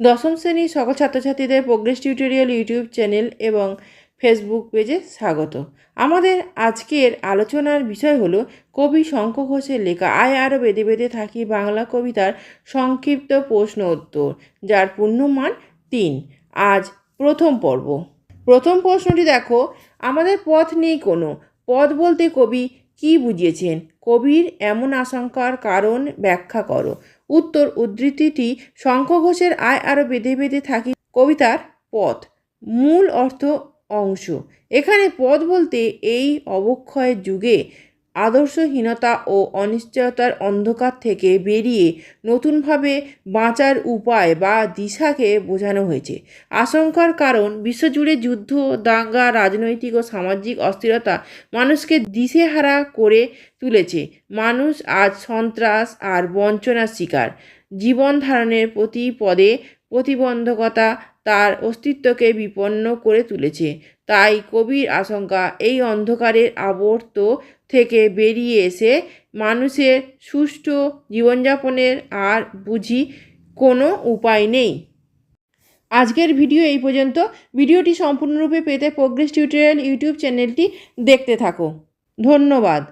দশম শ্রেণির সকল ছাত্রছাত্রীদের প্রোগ্রেস টিউটোরিয়াল ইউটিউব চ্যানেল এবং ফেসবুক পেজে স্বাগত। আমাদের আজকের আলোচনার বিষয় হলো কবি শঙ্খ ঘোষের লেখা, আয় আরও বেদে বেঁধে থাকি বাংলা কবিতার সংক্ষিপ্ত প্রশ্ন উত্তর, যার পূর্ণমান তিন। আজ প্রথম পর্ব। প্রথম প্রশ্নটি দেখো, আমাদের পথ নেই কোনো। পথ বলতে কবি কি বুঝিয়েছেন? কবির এমন আশঙ্কার কারণ ব্যাখ্যা করো। উত্তর, উদ্ধৃতিটি শঙ্খ ঘোষের আয় আরও বেঁধে বেঁধে থাকি কবিতার পথ। মূল অর্থ অংশ। এখানে পথ বলতে এই অবক্ষয়ের যুগে আদর্শহীনতা ও অনিশ্চয়তার অন্ধকার থেকে বেরিয়ে নতুনভাবে বাঁচার উপায় বা দিশাকে বোঝানো হয়েছে। আশঙ্কার কারণ, বিশ্বজুড়ে যুদ্ধ, দাঙ্গা, রাজনৈতিক ও সামাজিক অস্থিরতা মানুষকে দিশেহারা করে তুলেছে। মানুষ আজ সন্ত্রাস আর বঞ্চনার শিকার। জীবন ধারণের প্রতি পদে প্রতিবন্ধকতা তার অস্তিত্বকে বিপন্ন করে তুলেছে। তাই কবির আশঙ্কা, এই অন্ধকারের আবর্ত থেকে বেরিয়ে এসে মানুষের সুষ্ঠু জীবনযাপনের আর বুঝি কোনো উপায় নেই। আজকের ভিডিও এই পর্যন্ত। ভিডিওটি সম্পূর্ণরূপে পেতে প্রোগ্রেস টিউটোরিয়াল ইউটিউব চ্যানেলটি দেখতে থাকো। ধন্যবাদ।